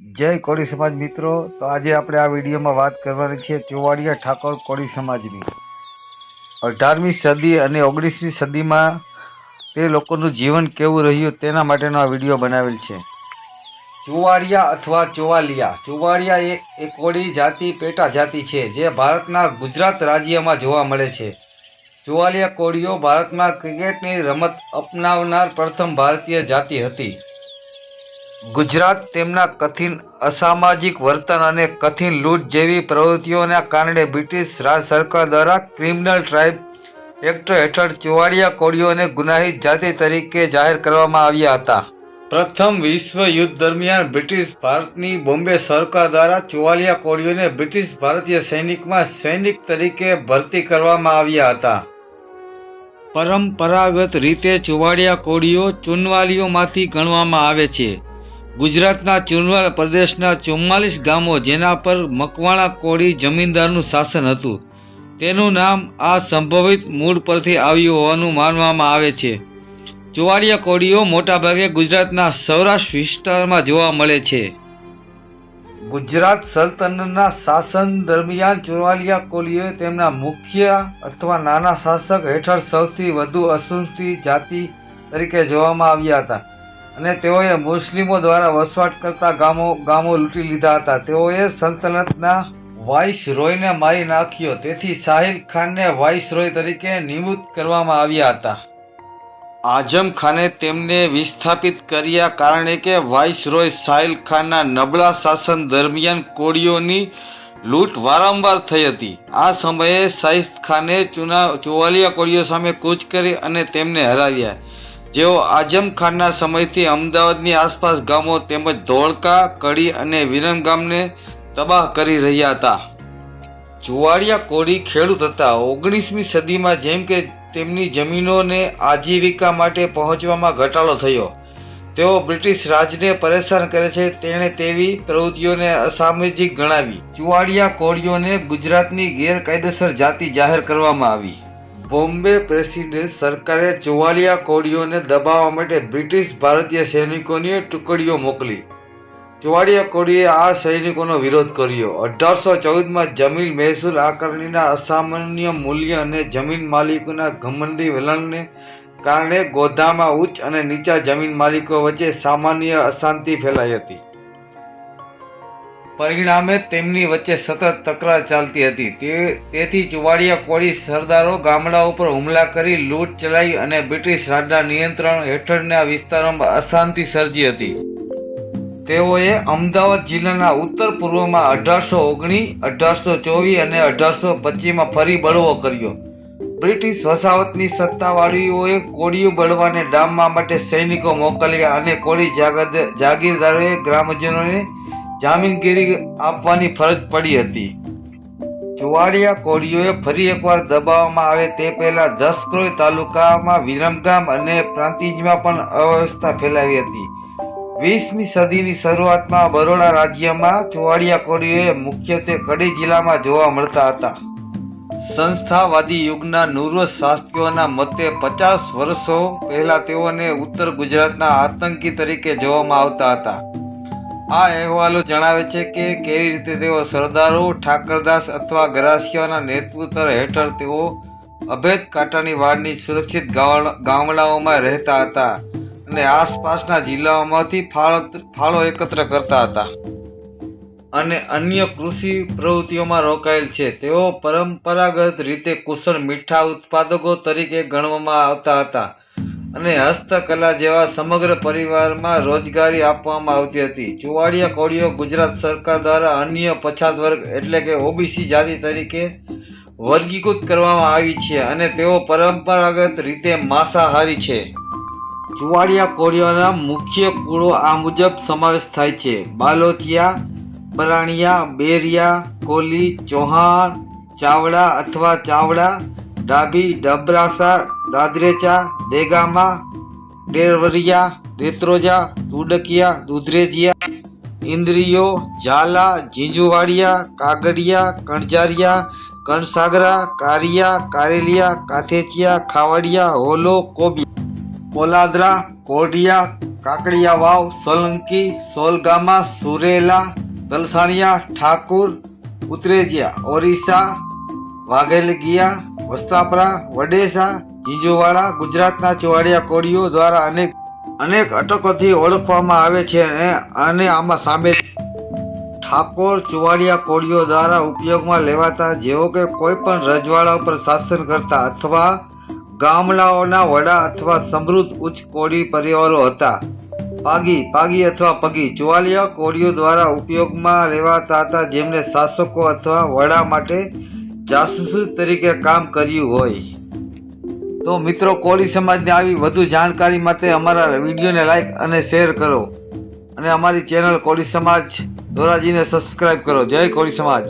જય કોળી સમાજ મિત્રો, તો આજે આપણે આ વિડીયોમાં વાત કરવાની છે ચોવાડિયા ઠાકોર કોળી સમાજની. અઢારમી સદી અને ઓગણીસમી સદીમાં તે લોકોનું જીવન કેવું રહ્યું તેના માટેનો આ વીડિયો બનાવેલ છે. ચુવાડિયા અથવા ચોવાલિયા ચુવાડિયા એ એક કોળી જાતિ, પેટા જાતિ છે જે ભારતના ગુજરાત રાજ્યમાં જોવા મળે છે. ચોવાલિયા કોળીઓ ભારતમાં ક્રિકેટની રમત અપનાવનાર પ્રથમ ભારતીય જાતિ હતી. ગુજરાત તેમના કથિન અસામાજિક વર્તન અને કથિન લૂંટ જેવી પ્રવૃત્તિઓના કારણે બ્રિટિશ રાજ સરકાર દ્વારા ક્રિમિનલ ટ્રાઇબ એક્ટ હેઠળ ચુવાડિયા કોળીઓને ગુનાહિત જાતિ તરીકે જાહેર કરવામાં આવ્યા હતા. પ્રથમ વિશ્વ યુદ્ધ દરમિયાન બ્રિટિશ ભારતની બોમ્બે સરકાર દ્વારા ચુવાડિયા કોળીઓને બ્રિટિશ ભારતીય સૈનિકમાં સૈનિક તરીકે ભરતી કરવામાં આવ્યા હતા. પરંપરાગત રીતે ચુવાડિયા કોળીઓ ચુનવાલીઓમાંથી ગણવામાં આવે છે. ગુજરાતના ચુનવાલ પ્રદેશના ચુમ્માલીસ ગામો જેના પર મકવાણા કોળી જમીનદારનું શાસન હતું. તેનું નામ આ સંભવિત મૂળ પરથી આવ્યું હોવાનું માનવામાં આવે છે. ચુવાડિયા કોળીઓ મોટાભાગે ગુજરાતના સૌરાષ્ટ્ર વિસ્તારમાં જોવા મળે છે. ગુજરાત સલ્તનતના શાસન દરમિયાન ચુવાલિયા કોળીઓએ તેમના મુખ્ય અથવા નાના શાસક હેઠળ સૌથી વધુ અસંસ્કૃત જાતિ તરીકે જોવામાં આવ્યા હતા. અને તેઓએ મુસ્લિમો દ્વારા વસવાટ કરતા ગામો ગામો લૂંટી લીધા હતા. તેઓએ સલ્તનતના વાઇસ રોયને મારી નાખ્યો. તેથી સાહિલ ખાનને વાઇસ રોય તરીકે નિયુક્ત કરવામાં આવ્યા હતા. આઝમ ખાને તેમને વિસ્થાપિત કર્યા કારણે કે વાઇસરોય સાહિલ ખાનના નબળા શાસન દરમિયાન કોળીઓની લૂંટ વારંવાર થઈ હતી. આ સમયે સાહિદ ખાને ચુના, ચોવાલિયા કોળીઓ સામે કૂચ કરી અને તેમને હરાવ્યા. જેઓ આઝમ ખાનના સમયથી અમદાવાદની આસપાસ ગામો તેમજ ધોળકા, કડી અને વિરમગામને તબાહ કરી રહ્યા હતા. જુવાળિયા કોળી ખેડૂત હતા. ઓગણીસમી સદીમાં જેમ કે તેમની જમીનોને આજીવિકા માટે પહોંચવામાં ઘટાડો થયો. તેઓ બ્રિટિશ રાજને પરેશાન કરે છે તેણે તેવી પ્રવૃત્તિઓને અસામાજિક ગણાવી. ચુવાડિયા કોળીઓને ગુજરાતની ગેરકાયદેસર જાતિ જાહેર કરવામાં આવી. બોમ્બે પ્રેસિડેન્ટ સરકારે ચુવાલિયા કોળીઓને દબાવવા માટે બ્રિટિશ ભારતીય સૈનિકોની ટુકડીઓ મોકલી. ચુવાડિયા કોળીએ આ સૈનિકોનો વિરોધ કર્યો. અઢારસો ચૌદમાં જમીન મહેસૂલ આકારણીના અસામાન્ય મૂલ્ય અને જમીન માલિકોના ઘમંડી વલણને કારણે ગોધામાં ઉચ્ચ અને નીચા જમીન માલિકો વચ્ચે સામાન્ય અશાંતિ ફેલાઈ હતી. પરિણામે તેમની વચ્ચે સતત તકરાર ચાલતી હતી. તે, તેથી ચુવાડિયા કોળી સરદારો ગામડા ઉપર હુમલા કરી લૂંટ ચલાવી અને બ્રિટિશ રાજના નિયંત્રણ હેઠળના વિસ્તારોમાં અશાંતિ સર્જી હતી. તેઓએ અમદાવાદ જિલ્લાના ઉત્તર પૂર્વમાં અઢારસો ઓગણીસ અઢારસો ચોવીસ અને અઢારસો પચીસમાં ફરી બળવો કર્યો. બ્રિટિશ વસાવતની સત્તાવાળીઓએ કોળીઓ બળવાને ડામવા માટે સૈનિકો મોકલ્યા અને કોળી જાગીરદારોએ ગ્રામજનોને જામીનગીરી આપવાની ફરજ પડી હતી. ચુવાડિયા કોળીઓએ ફરી એકવાર દબાવવામાં આવે તે પહેલાં દસક્રોય તાલુકામાં વિરમગામ અને પ્રાંતિજમાં પણ અવ્યવસ્થા ફેલાવી હતી. વીસમી સદીની શરૂઆતમાં બરોડા રાજ્યમાં ચુવાડિયા કોળીઓએ મુખ્યત્વે કડી જિલ્લામાં જોવા મળતા હતા. સંસ્થાવાદી યુગના નૂરો શાસ્ત્રીઓના મતે પચાસ વર્ષો પહેલાં તેઓને ઉત્તર ગુજરાતના આતંકી તરીકે જોવામાં આવતા હતા. આ અહેવાલો જણાવે છે કે કેવી રીતે તેઓ સરદારો, ઠાકરદાસ અથવા ગરાસિયાના નેતૃત્વ હેઠળ તેઓ અભેદ કાંટાની વાડની સુરક્ષિત ગામડાઓમાં રહેતા હતા અને આસપાસના જિલ્લાઓમાંથી ફાળો ફાળો એકત્ર કરતા હતા. અને અન્ય કૃષિ પ્રવૃત્તિઓમાં રોકાયેલ છે. તેઓ પરંપરાગત રીતે કુશળ મીઠા ઉત્પાદકો તરીકે ગણવામાં આવતા હતા. અને હસ્તકલા જેવા સમગ્ર પરિવારમાં રોજગારી આપવામાં આવતી હતી. ચુવાડિયા કોળીઓ ગુજરાત સરકાર દ્વારા અન્ય પછાત વર્ગ એટલે કે ઓબીસી જાતિ તરીકે વર્ગીકૃત કરવામાં આવી છે અને તેઓ પરંપરાગત રીતે માંસાહારી છે. ચુવાડિયા કોળીઓના મુખ્ય કુળો આ મુજબ સમાવેશ થાય છે. બાલોચિયા પરાણિયા, બેરિયા, કોલી, ચૌહાણ, ચાવડા અથવા ચાવડા, ડાભી ડબરાસા દાદરેચા, દેગામા, ડેરવરિયા, દેત્રોજા, દુડકિયા, દુધરેજિયા, ઇન્દ્રિયો, ઝાલા ઝીંઝુવાડિયા કાગડિયા, કણજારિયા, કણસાગરા, કારિયા, કારેલિયા, કાથેચિયા, ખાવડિયા, હોલો કોબી કોલાદરા કોડિયા કાકડિયા વાવ, સોલંકી, સોલગામા, સુરેલા, દલસાણિયા, ઠાકુર, ઉતરેજિયા, ઓરિસ્સા, વાઘેલગિયા, વસ્તાપરા, વડેસા જીંજુવાડા ગુજરાતના ચુવાડિયા કોળીઓ દ્વારા અનેક અનેક અટકોથી ઓળખવામાં આવે છે અને- આમાં સામેલ ઠાકોર ચુવાડિયા કોળીઓ દ્વારા ઉપયોગમાં લેવાતા જેવો કે કોઈ પણ રજવાડા ઉપર શાસન કરતા અથવા ગામડાઓના વડા અથવા સમૃદ્ધ ઉચ્ચ કોળી પરિવારો હતા. પાગી પાગી અથવા પગી ચુવાડિયા કોળીઓ દ્વારા ઉપયોગમાં લેવાતા હતા જેમને શાસકો અથવા વડા માટે જાસૂસ તરીકે કામ કર્યું હોય. તો મિત્રો, કોળી સમાજને આવી વધુ જાણકારી માટે અમારા વિડીયોને લાઈક અને શેર કરો. અને અમારી ચેનલ કોળી સમાજ ધોરાજીને સબસ્ક્રાઈબ કરો. જય કોળી સમાજ.